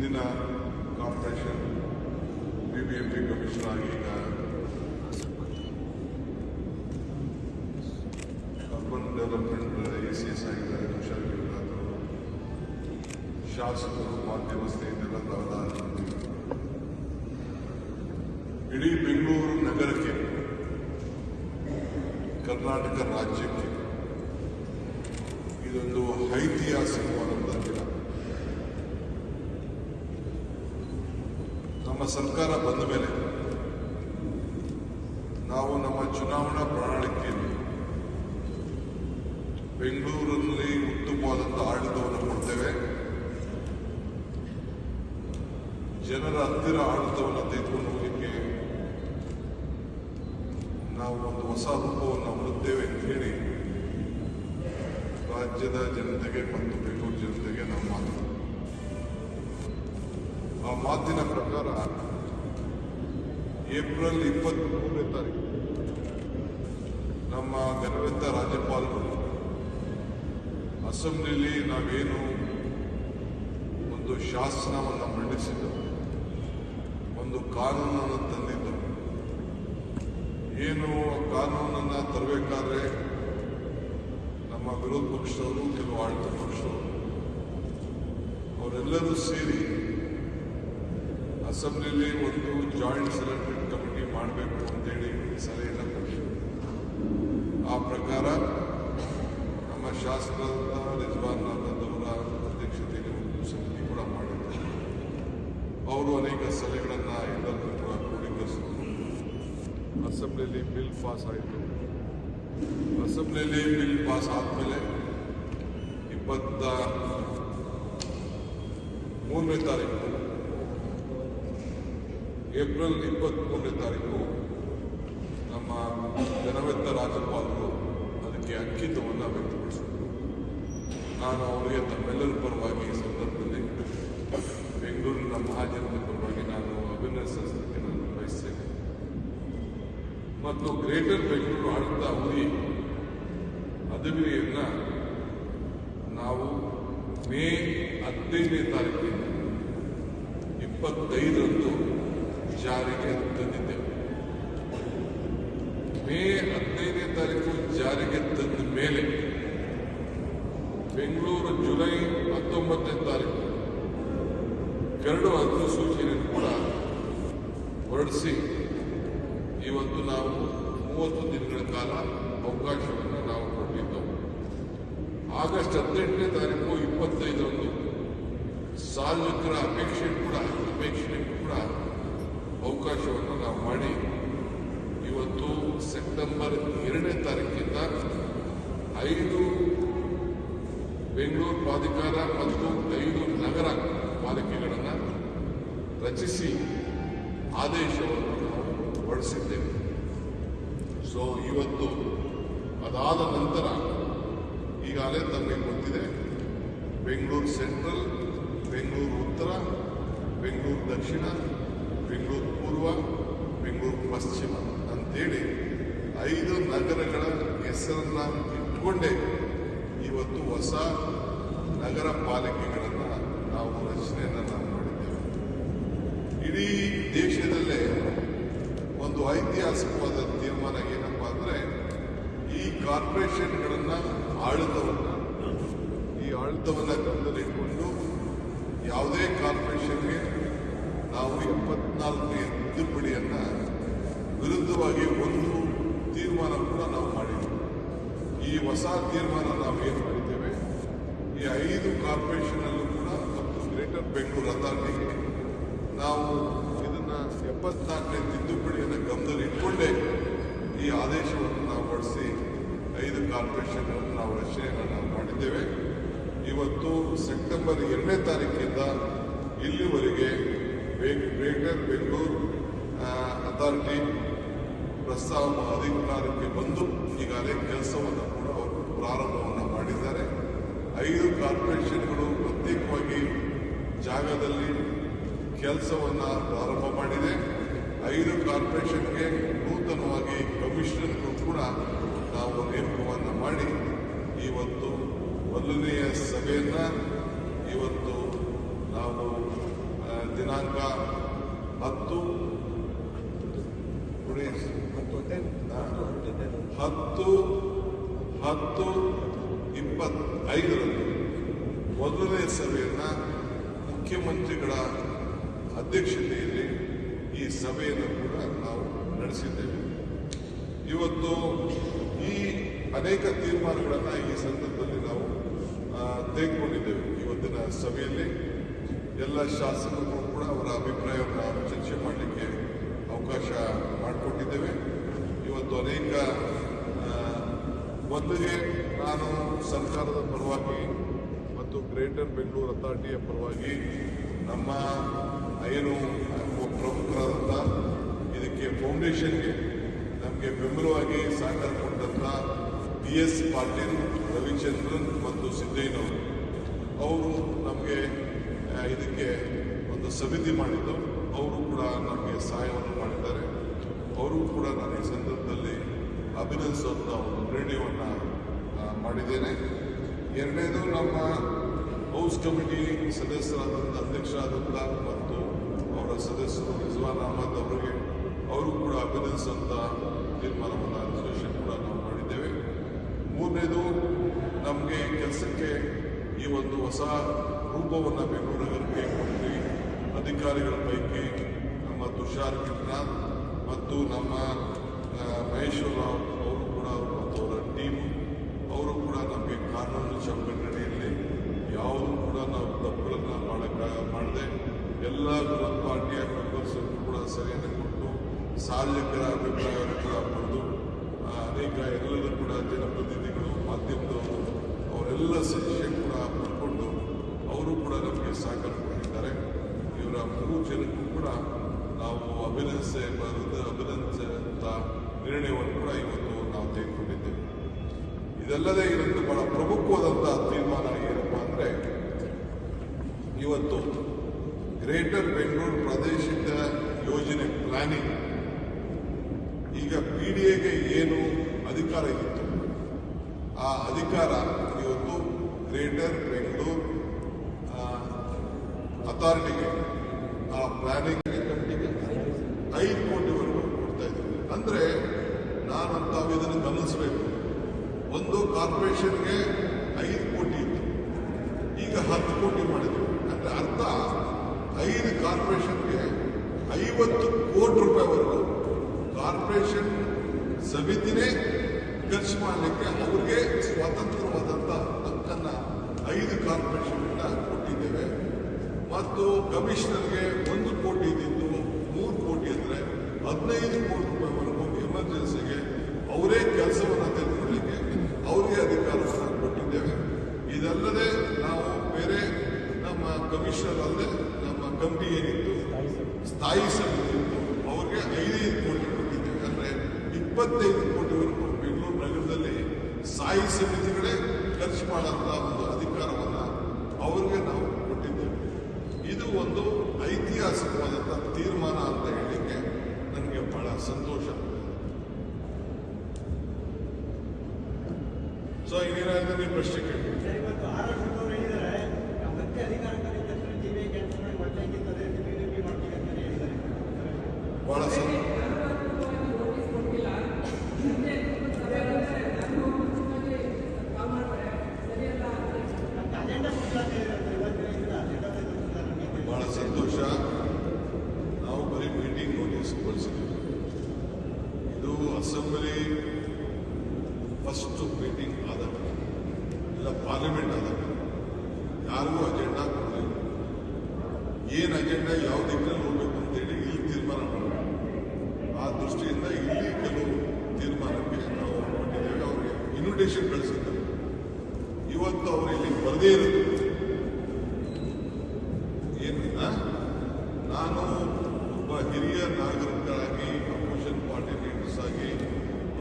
ಹಿಂದಿನ corporation P commissioner ಆಗಿ ಈಗ urban development A C S ಆಗಿದ್ದಾರೆ, ತುಷಾರ್ ಗಿರಿರಾಜ್ ಶಾಸಕರು ಮಾಧ್ಯಮ ತಾವೆಲ್ಲ ಇಡೀ ಬೆಂಗಳೂರು ನಗರಕ್ಕೆ, ಕರ್ನಾಟಕ ರಾಜ್ಯಕ್ಕೆ ಇದೊಂದು ಐತಿಹಾಸಿಕವಾದಂಥ ದಿನ. ನಮ್ಮ ಸರ್ಕಾರ ಬಂದ ಮೇಲೆ ನಾವು ನಮ್ಮ ಚುನಾವಣಾ ಪ್ರಣಾಳಿಕೆಯಲ್ಲಿ ಬೆಂಗಳೂರಿನಲ್ಲಿ ಉತ್ತಮವಾದಂಥ ಆಡಳಿತವನ್ನು ಕೊಡ್ತೇವೆ. ಜನರ ಹತ್ತಿರ ಆಡಳಿತವನ್ನು ತೆಗೆದುಕೊಂಡು ಹೋಗಲಿಕ್ಕೆ ನಾವು ಒಂದು ಹೊಸ ರೂಪವನ್ನು ಹೊಂದುತ್ತೇವೆ ಅಂತ ಹೇಳಿ ರಾಜ್ಯದ ಜನತೆಗೆ ಮತ್ತು ಬೆಂಗಳೂರು ಜನತೆಗೆ ನಾವು ಮಾತು. ಆ ಮಾತಿನ ಪ್ರಕಾರ ಏಪ್ರಿಲ್ ಇಪ್ಪತ್ತ್ಮೂರನೇ ತಾರೀಕು ನಮ್ಮ ಗರ್ವಿತ ರಾಜ್ಯಪಾಲರು, ಅಸೆಂಬ್ಲಿಲಿ ನಾವೇನು ಒಂದು ಶಾಸನವನ್ನು ಮಂಡಿಸಿದ್ದು, ಒಂದು ಕಾನೂನನ್ನು ತಂದಿದ್ದು, ಏನು ಕಾನೂನನ್ನು ತರಬೇಕಾದ್ರೆ ನಮ್ಮ ವಿರೋಧ ಪಕ್ಷದವರು, ಕೆಲವು ಆಡಳಿತ ಪಕ್ಷದವರು, ಅವರೆಲ್ಲರೂ ಸೇರಿ ಅಸೆಂಬ್ಲಿಲಿ ಒಂದು ಜಾಯಿಂಟ್ ಸೆಲೆಕ್ಟೆಡ್ ಕಮಿಟಿ ಮಾಡಬೇಕು ಅಂತೇಳಿ ಸಲಹೆಯನ್ನು ಕೊಟ್ಟಿದ್ದರು ಆ ಪ್ರಕಾರ ನಮ್ಮ ಶಾಸಕ ರಿಜ್ವಾನ್ ಅವರ ಅಧ್ಯಕ್ಷತೆಯಲ್ಲಿ ಒಂದು ಸಮಿತಿ ಕೂಡ ಮಾಡಿದ್ದರು ಅವರು ಅನೇಕ ಸಲಹೆಗಳನ್ನು ಎಲ್ಲರೂ ಕೂಡ ಕ್ರೋಢೀಕರಿಸಿದ್ರು ಅಸೆಂಬ್ಲಿಯಲ್ಲಿ ಬಿಲ್ ಪಾಸ್ ಆಯಿತು. ಅಸೆಂಬ್ಲಿಯಲ್ಲಿ ಬಿಲ್ ಪಾಸ್ ಆದಮೇಲೆ ಇಪ್ಪತ್ತ ಮೂರನೇ ತಾರೀಕು ಏಪ್ರಿಲ್ ಇಪ್ಪತ್ತ್ಮೂರನೇ ತಾರೀಕು ನಮ್ಮ ಜನವೆತ್ತ ರಾಜ್ಯಪಾಲರು ಅದಕ್ಕೆ ಅಂಕಿತವನ್ನು ವ್ಯಕ್ತಪಡಿಸಿದರು. ನಾನು ಅವರಿಗೆ ತಮ್ಮೆಲ್ಲರ ಪರವಾಗಿ ಈ ಸಂದರ್ಭದಲ್ಲಿ ಬೆಂಗಳೂರಿನ ಮಹಾಜನತೆ ಪರವಾಗಿ ನಾನು ಅಭಿನಂದಿಸಲಿಕ್ಕೆ ನಾನು ಬಯಸ್ತೇನೆ. ಮತ್ತು ಗ್ರೇಟರ್ ಬೆಂಗಳೂರು ಆಡಳಿತ ಅವಧಿ ಅಧಿವಿರಿಯನ್ನ ನಾವು ಮೇ ಹದಿನೈದನೇ ತಾರೀಕಿನಿಂದ ಇಪ್ಪತ್ತೈದರಂದು ಜಾರಿಗೆ ತಂದಿದ್ದೇವೆ. ಮೇ ಹದಿನೈದನೇ ತಾರೀಕು ಜಾರಿಗೆ ತಂದ ಮೇಲೆ ಬೆಂಗಳೂರು ಜುಲೈ ಹತ್ತೊಂಬತ್ತನೇ ತಾರೀಕು ಕರಡು ಅಧಿಸೂಚನೆಯನ್ನು ಕೂಡ ಹೊರಡಿಸಿ ಇವತ್ತು ನಾವು ಮೂವತ್ತು ದಿನಗಳ ಕಾಲ ಅವಕಾಶವನ್ನು ನಾವು ಕೊಟ್ಟಿದ್ದೆವು. ಆಗಸ್ಟ್ ಹದಿನೆಂಟನೇ ತಾರೀಕು ಇಪ್ಪತ್ತೈದರಂದು ಸಾರ್ವಜನಿಕರ ಅಪೇಕ್ಷೆ ಕೂಡ ಅಪೇಕ್ಷೆ ಕೂಡ ಅವಕಾಶವನ್ನು ನಾವು ಮಾಡಿ, ಇವತ್ತು ಸೆಪ್ಟೆಂಬರ್ ಎರಡನೇ ತಾರೀಕಿಂದ ಐದು ಬೆಂಗಳೂರು ಪ್ರಾಧಿಕಾರ ಮತ್ತು ಐದು ನಗರ ಪಾಲಿಕೆಗಳನ್ನು ರಚಿಸಿ ಆದೇಶವನ್ನು ನಾವು ಹೊರಡಿಸಿದ್ದೇವೆ. ಸೊ ಇವತ್ತು ಅದಾದ ನಂತರ ಈಗಾಗಲೇ ತಮಗೆ ಗೊತ್ತಿದೆ, ಬೆಂಗಳೂರು ಸೆಂಟ್ರಲ್, ಬೆಂಗಳೂರು ಉತ್ತರ, ಬೆಂಗಳೂರು ದಕ್ಷಿಣ ಬೆಂಗಳೂರು ಪೂರ್ವ, ಬೆಂಗಳೂರು ಪಶ್ಚಿಮ ಅಂತೇಳಿ ಐದು ನಗರಗಳ ಹೆಸರನ್ನು ಇಟ್ಕೊಂಡೇ. ಇವತ್ತು ಹೊಸ ನಗರ ಪಾಲಿಕೆಗಳನ್ನು ನಾವು ರಚನೆಯನ್ನು ನಾವು ಮಾಡಿದ್ದೇವೆ. ಇಡೀ ದೇಶದಲ್ಲೇ ಒಂದು ಐತಿಹಾಸಿಕವಾದ ತೀರ್ಮಾನ ಏನಪ್ಪ ಅಂದರೆ ಈ ಕಾರ್ಪೊರೇಷನ್ಗಳನ್ನು ಆಳಿದವನ್ನು, ಈ ಆಳಿದವನ್ನು ಗಮನದಲ್ಲಿಟ್ಟುಕೊಂಡು ಯಾವುದೇ ಕಾರ್ಪೊರೇಷನ್ಗೆ ನಾವು ಎಪ್ಪತ್ನಾಲ್ಕನೇ ತಿದ್ದುಪಡಿಯನ್ನು ವಿರುದ್ಧವಾಗಿ ಒಂದು ತೀರ್ಮಾನ ಕೂಡ ನಾವು ಮಾಡಿದ್ವಿ ಈ ಹೊಸ ತೀರ್ಮಾನ ನಾವು ಏನು ಮಾಡಿದ್ದೇವೆ? ಈ ಐದು ಕಾರ್ಪೊರೇಷನಲ್ಲೂ ಕೂಡ ಮತ್ತು ಗ್ರೇಟರ್ ಬೆಂಗಳೂರು ಅಥಾರಿಟಿಗೆ ನಾವು ಇದನ್ನ ಎಪ್ಪತ್ನಾಲ್ಕನೇ ತಿದ್ದುಪಡಿಯನ್ನು ಗಮನದಲ್ಲಿ ಇಟ್ಕೊಂಡೇ ಈ ಆದೇಶವನ್ನು ನಾವು ಹೊರಡಿಸಿ ಐದು ಕಾರ್ಪೊರೇಷನ್ಗಳನ್ನು ನಾವು ರಚನೆಯನ್ನು ನಾವು ಮಾಡಿದ್ದೇವೆ. ಇವತ್ತು ಸೆಪ್ಟೆಂಬರ್ ಎರಡನೇ ತಾರೀಕಿಂದ ಇಲ್ಲಿವರೆಗೆ ಗ್ರೇಟರ್ ಬೆಂಗಳೂರು ಅಥಾರಿಟಿ ಪ್ರಸ್ತಾವ ಅಧಿಕಾರಕ್ಕೆ ಬಂದು ಈಗಾಗಲೇ ಕೆಲಸವನ್ನು ಕೂಡ ಅವರು ಪ್ರಾರಂಭವನ್ನು ಮಾಡಿದ್ದಾರೆ. ಐದು ಕಾರ್ಪೊರೇಷನ್ಗಳು ಪ್ರತ್ಯೇಕವಾಗಿ ಜಾಗದಲ್ಲಿ ಕೆಲಸವನ್ನು ಪ್ರಾರಂಭ ಮಾಡಿದೆ. ಐದು ಕಾರ್ಪೊರೇಷನ್ಗೆ ನೂತನವಾಗಿ ಕಮಿಷನರ್ಗಳು ಕೂಡ ನಾವು ನೇಮಕವನ್ನು ಮಾಡಿ ಇವತ್ತು ಮೊದಲನೆಯ ಸಭೆಯನ್ನ ಇವತ್ತು ನಾವು ಆ, ದಿನಾಂಕ ಹತ್ತು ಉಡೇಶ್ ಹತ್ತು ಹತ್ತು ಇಪ್ಪತ್ತೈದರಂದು ಮೊದಲನೇ ಸಭೆಯನ್ನು ಮುಖ್ಯಮಂತ್ರಿಗಳ ಅಧ್ಯಕ್ಷತೆಯಲ್ಲಿ ಈ ಸಭೆಯನ್ನು ಕೂಡ ನಾವು ನಡೆಸಿದ್ದೇವೆ. ಇವತ್ತು ಈ ಅನೇಕ ತೀರ್ಮಾನಗಳನ್ನು ಈ ಸಂದರ್ಭದಲ್ಲಿ ನಾವು ತೆಗೆದುಕೊಂಡಿದ್ದೇವೆ ಇವತ್ತಿನ ಸಭೆಯಲ್ಲಿ. ಎಲ್ಲ ಶಾಸಕರು ಕೂಡ ಅವರ ಅಭಿಪ್ರಾಯವನ್ನು ಚರ್ಚೆ ಮಾಡಲಿಕ್ಕೆ ಅವಕಾಶ ಮಾಡಿಕೊಟ್ಟಿದ್ದೇವೆ. ಇವತ್ತು ಅನೇಕ ಮೊದಲಿಗೆ ನಾನು ಸರ್ಕಾರದ ಪರವಾಗಿ ಮತ್ತು ಗ್ರೇಟರ್ ಬೆಂಗಳೂರು ಅಥಾರಿಟಿಯ ಪರವಾಗಿ ನಮ್ಮ ಏನು ಪ್ರಮುಖರಾದಂಥ ಇದಕ್ಕೆ ಫೌಂಡೇಶನ್ಗೆ ನಮಗೆ ಬೆಂಬಲವಾಗಿ ಸಹಕಾರ ಕೊಟ್ಟಂಥ ಬಿ ಎಸ್ ಪಾಟೀಲ್ ರವಿಚಂದ್ರನ್ ಮತ್ತು ಸಿದ್ದಯ್ಯನವರು. ಅವರು ನಮಗೆ ಇದಕ್ಕೆ ಒಂದು ಸಮಿತಿ ಮಾಡಿದ್ದು. ಅವರು ಕೂಡ ನಮಗೆ ಸಹಾಯವನ್ನು ಮಾಡಿದ್ದಾರೆ. ಅವರು ಕೂಡ ನಾನು ಈ ಸಂದರ್ಭದಲ್ಲಿ ಅಭಿನಂದಿಸುವಂಥ ಒಂದು ನಿರ್ಣಯವನ್ನು ಆ, ಮಾಡಿದ್ದೇನೆ. ಎರಡನೇದು ನಮ್ಮ ಹೌಸ್ ಕಮಿಟಿ ಸದಸ್ಯರಾದಂಥ ಅಧ್ಯಕ್ಷರಾದಂಥ ಮತ್ತು ಅವರ ಸದಸ್ಯರು ರಿಜ್ವಾನ್ ಅಹಮದ್ ಅವರಿಗೆ ಅವರು ಕೂಡ ಅಭಿನಂದಿಸುವಂಥ ತೀರ್ಮಾನವನ್ನು ರೆಸಲ್ಯೂಷನ್ ಕೂಡ ನಾವು ಮಾಡಿದ್ದೇವೆ. ಮೂರನೇದು ನಮಗೆ ಕೆಲಸಕ್ಕೆ ಈ ಒಂದು ಹೊಸ ರೂಪವನ್ನು ಬೆಂಗಳೂರು ನಗರಕ್ಕೆ ಕೊಟ್ಟು ಅಧಿಕಾರಿಗಳ ಪೈಕಿ ನಮ್ಮ ತುಷಾರ್ ಕಿಟ್ನಾಥ್ ಮತ್ತು ನಮ್ಮ ಮಹೇಶ್ವರ ಅವರು ಕೂಡ ಮತ್ತು ಅವರ ಟೀಮ್ ಅವರು ಕೂಡ ನಮಗೆ ಕಾನೂನು ಸಂಘಟನೆಯಲ್ಲಿ ಯಾವುದೂ ಕೂಡ ನಾವು ತಪ್ಪುಗಳನ್ನು ಮಾಡಕ, ಮಾಡದೆ ಎಲ್ಲ ವಿರೋಧ ಪಾರ್ಟಿಯ ಮೆಂಬರ್ಸ್ ಕೂಡ ಸರಿಯನ್ನು ಕೊಟ್ಟು ಸಾರ್ವಜನಿಕರ ಅಭಿಪ್ರಾಯವನ್ನು ಕೂಡ ಪಡೆದು ಅನೇಕ ಎಲ್ಲರೂ ಕೂಡ ಜನಪ್ರತಿನಿಧಿಗಳು, ಮಾಧ್ಯಮದವರು ಅವರೆಲ್ಲ ಸಜೆಷನ್ ಕೂಡ ಪಡ್ಕೊಂಡು ಅವರು ಕೂಡ ನಮಗೆ ಸಹಕಾರ ಕೊಟ್ಟಿದ್ದಾರೆ. ಇವರ ಮೂರು ಜನಕ್ಕೂ ಕೂಡ ನಾವು ಅಭಿನಂದಿಸ ಅಭಿನಂದಿಸಿದಂಥ ನಿರ್ಣಯವನ್ನು ಕೂಡ ಇವತ್ತು ನಾವು ತೆಗೆದುಕೊಂಡಿದ್ದೇವೆ. ಇದಲ್ಲದೆ ಇದೊಂದು ಬಹಳ ಪ್ರಮುಖವಾದಂಥ ತೀರ್ಮಾನ ಏನಪ್ಪ ಅಂದರೆ, ಇವತ್ತು ಗ್ರೇಟರ್ ಬೆಂಗಳೂರು ಪ್ರಾದೇಶಿಕ ಯೋಜನೆ ಪ್ಲಾನಿಂಗ್, ಈಗ ಪಿ ಡಿ ಎಗೆ ಏನು ಅಧಿಕಾರ ಇತ್ತು, ಆ ಅಧಿಕಾರ ಇವತ್ತು ಗ್ರೇಟರ್ ಬೆಂಗಳೂರು ಅಥಾರಿಟಿಗೆ ಆ ಪ್ಲಾನಿಂಗ್ ಕಮಿಟಿಗೆ ಐದು ಕೋಟಿವರೆಗೂ ಕೊಡ್ತಾ ಇದ್ದೀವಿ ಅಂದ್ರೆ ನಾನು ತಾವು ಇದನ್ನು ಗಮನಿಸಬೇಕು ಒಂದು ಕಾರ್ಪೊರೇಷನ್ಗೆ ಐದು ಕೋಟಿ ಇತ್ತು. ಈಗ ಹತ್ತು ಕೋಟಿ ಮಾಡಿದ್ರು. ಅಂದರೆ ಅರ್ಥ, ಐದು ಕಾರ್ಪೊರೇಷನ್ಗೆ ಐವತ್ತು ಕೋಟಿ ರೂಪಾಯಿವರೆಗೂ ಕಾರ್ಪೊರೇಷನ್ ಸಮಿತಿನೇ ಖರ್ಚು ಮಾಡಲಿಕ್ಕೆ ಅವ್ರಿಗೆ ಸ್ವತಂತ್ರವಾದಂಥ ಹಕ್ಕನ್ನು ಐದು ಕಾರ್ಪೊರೇಷನ್ ಕೊಟ್ಟಿದ್ದೇವೆ. ಮತ್ತು ಕಮಿಷನರ್ಗೆ ಒಂದು ಕೋಟಿ ಇದ್ದಿದ್ದು ಮೂರು ಕೋಟಿ ಅಂದರೆ ಹದಿನೈದು ಕೋಟಿ ರೂಪಾಯಿವರೆಗೂ ಎಮರ್ಜೆನ್ಸಿಗೆ ಅವರೇ ಕೆಲಸವನ್ನು ತೆಗೆದುಕೊಳ್ಳಿಕ್ಕೆ ಅವರಿಗೆ ಅಧಿಕಾರವನ್ನು ಕೊಟ್ಟಿದ್ದೇವೆ ಇದಲ್ಲದೆ ನಾವು ಬೇರೆ ನಮ್ಮ ಕಮಿಷನರ್ ಅಲ್ಲದೆ ನಮ್ಮ ಕಮಿಟಿ ಏನಿತ್ತು? ಸ್ಥಾಯಿ ಸಮಿತಿ ಇತ್ತು. ಅವ್ರಿಗೆ ಐದೈದು ಕೋಟಿ ಕೊಟ್ಟಿದ್ದೇವೆ. ಅಂದ್ರೆ ಇಪ್ಪತ್ತೈದು ಕೋಟಿವರೆಗೂ ಬೆಂಗಳೂರು ನಗರದಲ್ಲಿ ಸ್ಥಾಯಿ ಸಮಿತಿಗಳೇ ಖರ್ಚು ಮಾಡುವಂಥ ಒಂದು ಅಧಿಕಾರವನ್ನು ಅವ್ರಿಗೆ ನಾವು ಕೊಟ್ಟಿದ್ದೇವೆ. ಇದು ಒಂದು ಐತಿಹಾಸಿಕವಾದಂಥ ತೀರ್ಮಾನ ಅಂತ ಹೇಳಲಿಕ್ಕೆ ನನಗೆ ಬಹಳ ಸಂತೋಷ ಸೊ ಇನ್ನೇನಾದ್ರೆ ನೀವು ಪ್ರಶ್ನೆ ಕೇಳಿ ಇವತ್ತು ಆರ್ ಎಸ್ ಅವರು ಹೇಳಿದ್ದಾರೆ ಮತ್ತೆ ಅಧಿಕಾರಕ್ಕೆ ತಕ್ಷಣ ಜಿಬಿಐ ಕ್ಯಾನ್ಸಲ್ ಮಾಡಿ ಮಾಡ್ಲಿಕ್ಕಿರ್ತದೆ ಬಿಜೆಪಿ ಮಾಡ್ತೀವಿ ಪ್ರಶ್ನೆ ಕೇಳಿ. ಬಹಳ ಸಂ ಮತ್ತೆ ಅಜೆಂಡಾ ಕೊಡ್ತಾ ಹೇಳಿದ್ರೆ ಇವತ್ತಿನ ಇಲ್ಲ ಅಜೆಂಡಾ ತೆಗೆದುಕೊಳ್ತಾರೆ ಬಹಳ ಸಂತೋಷ ನಾವು ಬರೀ ಮೀಟಿಂಗ್ ನೋಟಿಸ್ ಕಳಿಸಿದ್ದೀವಿ ಇದು ಅಸೆಂಬ್ಲಿ ಫಸ್ಟ್ ಮೀಟಿಂಗ್ ಆದಾಗ ಇಲ್ಲ ಪಾರ್ಲಿಮೆಂಟ್ ಆದಾಗ ಯಾರಿಗೂ ಅಜೆಂಡಾ ಕೊಡಲಿಲ್ಲ ಏನು ಅಜೆಂಡಾ ಯಾವ ದಿಕ್ಕಲ್ಲಿ ಹೋಗ್ಬೇಕು ಅಂತೇಳಿ ಇಲ್ಲಿ ತೀರ್ಮಾನ ಮಾಡಬೇಕು. ಆ ದೃಷ್ಟಿಯಿಂದ ಇಲ್ಲಿ ಕೆಲವು ತೀರ್ಮಾನಕ್ಕೆ ನಾವು ಕೊಟ್ಟಿದ್ದೇವೆ ಅವರಿಗೆ ಇನ್ವಿಟೇಷನ್ ಕಳಿಸಿದ್ದಾರೆ. ಇವತ್ತು ಅವರು ಇಲ್ಲಿ ಬರದೇ ಇರೋದು. ಏನಿಲ್ಲ ನಾನು ಒಬ್ಬ ಹಿರಿಯ ನಾಗರಿಕರಾಗಿ ಅಪೋಸಿಷನ್ ಪಾರ್ಟಿ ಲೀಡರ್ಸ್ ಆಗಿ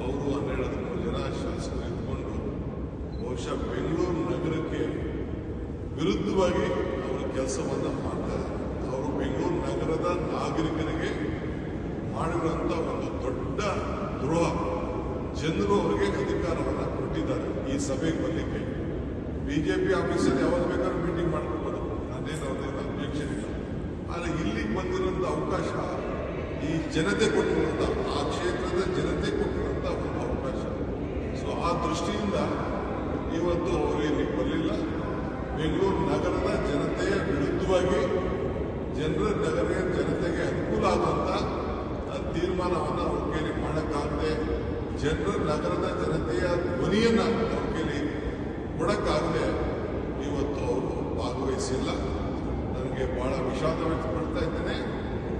ಅವರು ಹನ್ನೆರಡು ಜನ ಶಾಸಕರು ಇದ್ಕೊಂಡು ಬಹುಶಃ ಬೆಂಗಳೂರು ನಗರಕ್ಕೆ ವಿರುದ್ಧವಾಗಿ ಅವರು ಕೆಲಸವನ್ನು ಮಾಡ್ತಾರೆ ಬೆಂಗಳೂರು ನಗರದ ನಾಗರಿಕರಿಗೆ ಮಾಡಿರುವಂಥ ಒಂದು ದೊಡ್ಡ ದ್ರೋಹ. ಜನರು ಅವರಿಗೆ ಅಧಿಕಾರವನ್ನು ಕೊಟ್ಟಿದ್ದಾರೆ ಈ ಸಭೆಗೆ ಬರಲಿಕ್ಕೆ ಬಿಜೆಪಿ ಆಫೀಸಲ್ಲಿ ಯಾವಾಗ ಬೇಕಾದ್ರೂ ಮೀಟಿಂಗ್ ಮಾಡ್ಕೊಬೋದು. ಅದೇನು ಅವ್ರದ್ದೇನು ಇಲ್ಲ ಆದರೆ ಇಲ್ಲಿಗೆ ಬಂದಿರೋಂಥ ಅವಕಾಶ ಈ ಜನತೆ ಕೊಟ್ಟಿರುವಂಥ ಆ ಕ್ಷೇತ್ರದ ಜನತೆ ಕೊಟ್ಟಿರುವಂಥ ಒಂದು ಅವಕಾಶ. ಸೊ ಆ ದೃಷ್ಟಿಯಿಂದ ಇವತ್ತು ಅವರು ಇಲ್ಲಿಗೆ ಬರಲಿಲ್ಲ. ಬೆಂಗಳೂರು ನಗರದ ಜನತೆಯ ವಿರುದ್ಧವಾಗಿ ಜನರ ನಗರ ಜನತೆಗೆ ಅನುಕೂಲ ಆಗುವಂಥ ತೀರ್ಮಾನವನ್ನು ಅವ್ರ ಕೈಲಿ ಮಾಡೋಕ್ಕಾಗದೆ ಜನರ ನಗರದ ಜನತೆಯ ಧ್ವನಿಯನ್ನು ಅವ್ರ ಕೈಲಿ ಕೊಡೋಕ್ಕಾಗದೆ ಇವತ್ತು ಅವರು ಭಾಗವಹಿಸಿಲ್ಲ. ನನಗೆ ಬಹಳ ವಿಷಾದ ವ್ಯಕ್ತಪಡ್ತಾ ಇದ್ದೇನೆ.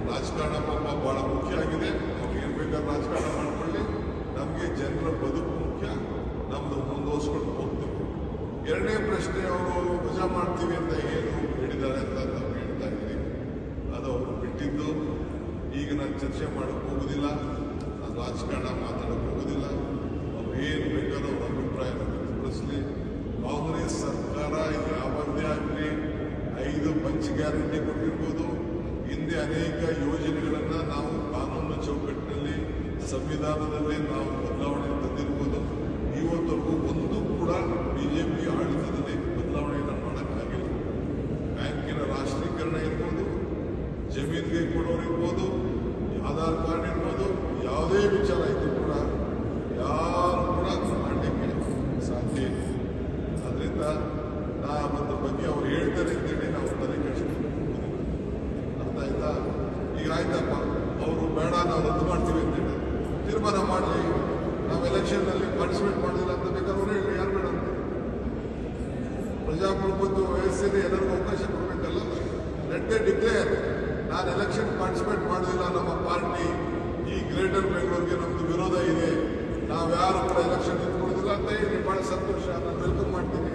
ರಾಜಕಾರಣ ಪಾಪ ಬಹಳ ಮುಖ್ಯ ಆಗಿದೆ. ಅವ್ರಿಗೆ ಏನ್ ಬೇಕಾದ್ರೆ ರಾಜಕಾರಣ ಮಾಡ್ಕೊಳ್ಳಿ. ನಮಗೆ ಜನರ ಬದುಕು ಮುಖ್ಯ. ನಮ್ಮದು ಮುಂದುವರ್ಸ್ಕೊಂಡು ಹೋಗ್ತೀವಿ. ಎರಡನೇ ಪ್ರಶ್ನೆ ಅವರು ವಜಾ ಮಾಡ್ತೀವಿ ಅಂತ ಏನು ಹೇಳಿದ್ದಾರೆ ಅಂತ ನಾವು ಹೇಳ್ತಾ ಇದ್ದೀವಿ ಅದು ಅವರು ಬಿಟ್ಟಿದ್ದು ಈಗ ಚರ್ಚೆ ಮಾಡೋಕ್ಕೆ ಹೋಗೋದಿಲ್ಲ. ರಾಜಕಾರಣ ಮಾತಾಡೋಕ್ಕೆ ಹೋಗೋದಿಲ್ಲ. ಅವ್ರು ಏನು ಬೇಕಾದ್ರೂ ಅವ್ರ ಅಭಿಪ್ರಾಯ ವ್ಯಕ್ತಪಡಿಸಲಿ ಕಾಂಗ್ರೆಸ್ ಸರ್ಕಾರ ಯಾವತ್ತೇ ಆಗಲಿ. ಐದು ಪಂಚ್ ಗ್ಯಾರಂಟಿ ಕೊಟ್ಟಿರ್ಬೋದು. ಹಿಂದೆ ಅನೇಕ ಯೋಜನೆಗಳನ್ನು ನಾವು ಕಾನೂನು ಚೌಕಟ್ಟಿನಲ್ಲಿ, ಸಂವಿಧಾನದಲ್ಲಿ ನಾವು ಬದಲಾವಣೆ ತಂದಿರ್ಬೋದು. ಇವತ್ತವರೆಗೂ ಒಂದು ಕೂಡ ಬಿಜೆಪಿ ಆಡಳಿತದಲ್ಲಿ ಬದಲಾವಣೆಯನ್ನು ಮಾಡೋಕ್ಕಾಗಿಲ್ಲ ಬ್ಯಾಂಕಿನ ರಾಷ್ಟ್ರೀಕರಣ ಇರ್ಬೋದು ಜಮೀನಿಗೆ ಕೊಡೋರು ಇರ್ಬೋದು ಆಧಾರ್ ಕಾರ್ಡ್ ಇರ್ಬೋದು ಯಾವುದೇ ವಿಚಾರ ಇದ್ರೂ ಕೂಡ ಯಾರು ಕೂಡ ಮಾಡಲಿಕ್ಕೆ ಸಾಧ್ಯ ಇಲ್ಲ ಅದರಿಂದ ನಾ ಅದ್ರ ಬಗ್ಗೆ ಅವ್ರು ಹೇಳ್ತಾರೆ ಅಂತೇಳಿ ನಾವು ತಲೆ ಕೆಡಿಸ್ಕೊಂಡು ಅರ್ಥ ಆಯ್ತಾ ಈಗ ಆಯ್ತಪ್ಪ ಅವರು ಬೇಡ ನಾವು ರದ್ದು ಮಾಡ್ತೀವಿ ಅಂತೇಳಿ ತೀರ್ಮಾನ ಮಾಡಲಿ ನಾವು ಎಲೆಕ್ಷನ್ನಲ್ಲಿ ಪಾರ್ಟಿಸಿಪೇಟ್ ಮಾಡಲಿಲ್ಲ ಅಂತ ಬೇಕಾದ್ರೆ ಅವ್ರು ಹೇಳಿ ಯಾರು ಬೇಡ ಪ್ರಜಾಪ್ರಭುತ್ವ ವ್ಯವಸ್ಥೆಯಲ್ಲಿ ಎಲ್ಲರಿಗೂ ಅವಕಾಶ ಕೊಡಬೇಕಲ್ಲ. ಲೆಟ್ ಡಿಕ್ಲೇರ್ ನಾನು ಎಲೆಕ್ಷನ್ ಪಾರ್ಟಿಸಿಪೇಟ್ ಮಾಡಲಿಲ್ಲ ನಮ್ಮ ಪಾರ್ಟಿ ಈ ಗ್ರೇಟರ್ ಬೆಂಗಳೂರಿಗೆ ನಮ್ದು ವಿರೋಧ ಇದೆ. ನಾವು ಯಾರು ಕೂಡ ಎಲೆಕ್ಷನ್ ನಿಂತ್ಕೊಳ್ಳೋದಿಲ್ಲ ಅಂತ ಹೇಳಿ ಬಹಳ ಸಂತೋಷ. ನಾನು ವೆಲ್ಕಮ್ ಮಾಡ್ತೀನಿ.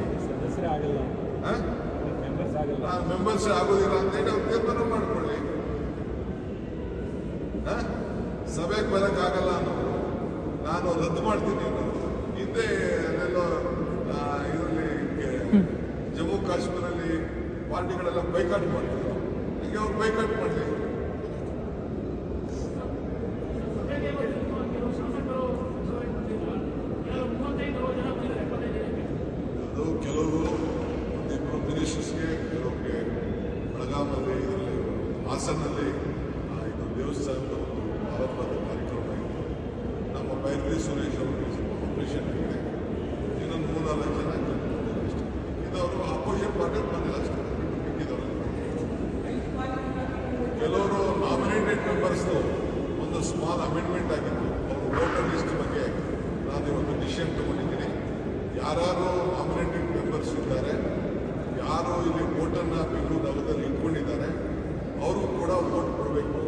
ನಾನು ಮೆಂಬರ್ಸ್ ಆಗೋದಿಲ್ಲ ಅಂತ ಹೇಳಿ ಅವ್ರು ತೀರ್ಮಾನ ಮಾಡ್ಕೊಳ್ಳಿ? ಸಭೆಗೆ ಬರೋಕ್ಕಾಗಲ್ಲ ಅನ್ನೋದು ನಾನು ರದ್ದು ಮಾಡ್ತೀನಿ ಹಿಂದೆ ಅಲ್ಲೆಲ್ಲ ಇದರಲ್ಲಿ ಜಮ್ಮು ಕಾಶ್ಮೀರಲ್ಲಿ ಪಾರ್ಟಿಗಳೆಲ್ಲ ಬೈಕಾಟ್ ಮಾಡ್ತಿದ್ರು. ಹೀಗೆ ಅವ್ರು ಬೈಕಾಟ್ ಮಾಡಲಿ ಅದು ಕೆಲವರು ಒಂದಿಬ್ಬರು ಮಿನಿಸ್ಟರ್ಸ್ಗೆ ಕೆಲವ್ರಿಗೆ ಬೆಳಗಾಮಲ್ಲಿ ಇದರಲ್ಲಿ ಹಾಸನಲ್ಲಿ ಆ, ಇದು ದೇವಸ್ಥಾನದ ಒಂದು ಆರಂಭದ ಕಾರ್ಯಕ್ರಮ ಇತ್ತು ನಮ್ಮ ಬೈರ್ಲಿ ಸುರೇಶ್ ಅವರಿಗೆ ಸ್ವಲ್ಪ ಆಪರೇಷನ್ ಆಗಿದೆ ಇನ್ನೊಂದು ಮೂರ್ನಾಲ್ಕು ಜನ ಕರ್ಕೊಂಡಿದ್ದಾರೆ ಅಷ್ಟೇ ಇದು ಅವರು ಅಷ್ಟೇ ಕೆಲವರು ನಾಮಿನೇಟೆಡ್ ಮೆಂಬರ್ಸ್ದು ಒಂದು ಸ್ಮಾಲ್ ಅಮೆಂಡ್ಮೆಂಟ್ ಆಗಿತ್ತು. ಅವರು ವೋಟರ್ ಲಿಸ್ಟ್ ಬಗ್ಗೆ ನಾನು ಇವತ್ತು ಡಿಸಿಷನ್ ತಗೊಂಡಿದ್ದೀನಿ. ಯಾರು ನಾಮಿನೇಟೆಡ್ ಮೆಂಬರ್ಸ್ ಇದ್ದಾರೆ, ಯಾರು ಇಲ್ಲಿ ವೋಟನ್ನು ಬೆಂಗಳೂರು ನಗರದಲ್ಲಿ ಇಟ್ಕೊಂಡಿದ್ದಾರೆ ಅವರು ಕೂಡ ವೋಟ್ ಕೊಡಬೇಕು.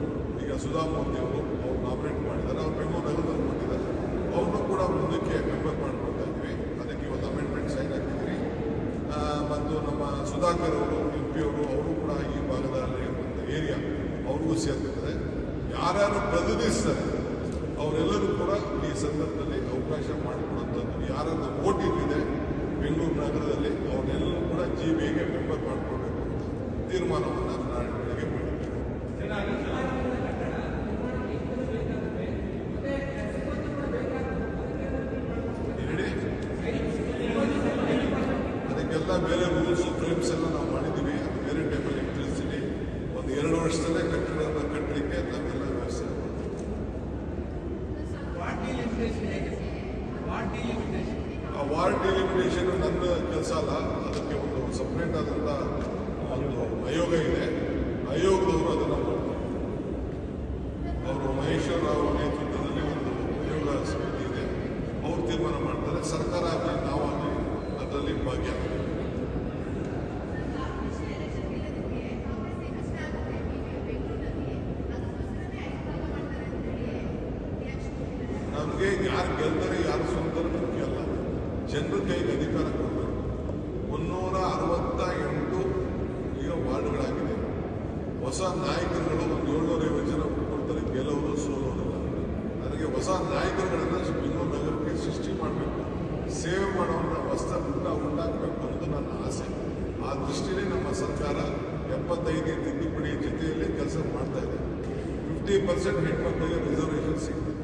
ಈಗ ಸುಧಾಮೂರ್ತಿ ಅವರು ಅವ್ರು ನಾಮಿನೇಟ್ ಮಾಡಿದ್ದಾರೆ, ಅವ್ರು ಬೆಂಗಳೂರು ನಗರದಲ್ಲಿ ಕೊಟ್ಟಿದ್ದಾರೆ ಅವ್ರನ್ನೂ ಕೂಡ ಮುಂದಕ್ಕೆ ಮೆಂಬರ್ ಮಾಡ್ಕೊಳ್ತಾ ಇದ್ವಿ ಅದಕ್ಕೆ ಇವತ್ತು ಅಮೆಂಡ್ಮೆಂಟ್ ಸೈನ್ ಹಾಕಿದ್ದೀವಿ ಆ, ಮತ್ತು ನಮ್ಮ ಸುಧಾಕರ್ ಅವರು, ಎಂ ಪಿ ಅವರು ಅವರು ಕೂಡ ಈ ಭಾಗದಲ್ಲಿ ಒಂದು ಏರಿಯಾ ಅವ್ರಿಗೂ ಸೇರ್ತಿದ್ದಾರೆ. ಯಾರ್ಯಾರು ಪ್ರತಿನಿಧಿಸ್ತಾರೆ, ಅವರೆಲ್ಲರೂ ಕೂಡ ಈ ಸಂದರ್ಭದಲ್ಲಿ ಅವಕಾಶ ಮಾಡಿಕೊಡುವಂಥದ್ದು ಯಾರನ್ನು ಓಟ್ ಇಲ್ಲಿದೆ ಬೆಂಗಳೂರು ನಗರದಲ್ಲಿ ಅವ್ರನ್ನೆಲ್ಲರೂ ಕೂಡ ಜಿ ಬಿಗೆ ಮೆಂಬರ್ ಮಾಡಿಕೊಡ್ಬೇಕು ತೀರ್ಮಾನವನ್ನು ನಾಳೆ ಬೆಳಿಗ್ಗೆ ಮಾಡಿದ್ದೇನೆ ಅದಕ್ಕೆಲ್ಲ ಬೇರೆ ರೂಲ್ಸ್ ಫ್ರೇಮ್ಸ್ ಎಲ್ಲ ನಾವು ಮಾಡಿದ್ದೀವಿ. ಅದು ಬೇರೆ ಟೈಮಲ್ಲಿ ಎಲೆಕ್ಟ್ರಿಸಿಟಿ ಒಂದು ಎರಡು ವರ್ಷದಲ್ಲೇ ಕಟ್ಟಡವನ್ನು ಕಟ್ಟಲಿಕ್ಕೆ ನಾವೆಲ್ಲ ವ್ಯವಸ್ಥೆ ಆ ವಾರ್ಡ್ ಡೆಲಿಮಿಟೇಷನ್ ನನ್ನ ಕೆಲಸ ಅಲ್ಲ. ಅದಕ್ಕೆ ಒಂದು ಸಪ್ರೇಟ್ ಆದಂಥ ಒಂದು ಆಯೋಗ ಇದೆ ಆಯೋಗದವರು ಅದನ್ನು ಮಾಡ್ತಾರೆ ಅವರು ಮಹೇಶ್ವರ ರಾವ್ ನೇತೃತ್ವದಲ್ಲಿ ಒಂದು ಆಯೋಗ ಸಮಿತಿ ಇದೆ ಅವ್ರು ತೀರ್ಮಾನ ಮಾಡ್ತಾರೆ ಸರ್ಕಾರ ಆಗಲಿ ನಾವಾಗಲಿ ಅದರಲ್ಲಿ ಭಾಗಿಯಾಗ್ತೀವಿ ನಮಗೆ ಯಾರು ಗೆಲ್ತಾರೆ ಯಾರು ಸೋಲ್ತಾರೆ ಮುಖ್ಯ ಅಲ್ಲ ಜನರ ಕೈಗೆ ಅಧಿಕಾರ ಕೊಡಬೇಕು ಮುನ್ನೂರ ಅರವತ್ತ ಎಂಟು ಈಗ ವಾರ್ಡ್ಗಳಾಗಿದೆ ಹೊಸ ನಾಯಕರುಗಳು ಒಂದು ಏಳ್ನೂರ ಐವತ್ತು ಜನ ಕೊಡ್ತಾರೆ ಗೆಲ್ಲವರು ಸೋಲೋರಿಲ್ಲ ನನಗೆ ಹೊಸ ನಾಯಕರುಗಳನ್ನ ಬೆಂಗಳೂರು ನಗರಕ್ಕೆ ಸೃಷ್ಟಿ ಮಾಡಬೇಕು ಸೇವೆ ಮಾಡುವಂಥ ಪುಟ್ಟ ಉಂಟಾಗಬೇಕು ಅನ್ನೋದು ನನ್ನ ಆಸೆ. ಆ ದೃಷ್ಟಿಯೇ ನಮ್ಮ ಸರ್ಕಾರ ಎಪ್ಪತ್ತೈದನೇ ತಿದ್ದುಪಡಿ ಜೊತೆಯಲ್ಲಿ ಕೆಲಸ ಮಾಡ್ತಾ ಇದೆ. ಫಿಫ್ಟಿ ಪರ್ಸೆಂಟ್ ಹೆಣ್ಮಕ್ಳಿಗೆ ರಿಸರ್ವೇಷನ್ ಸಿಗ್ತದೆ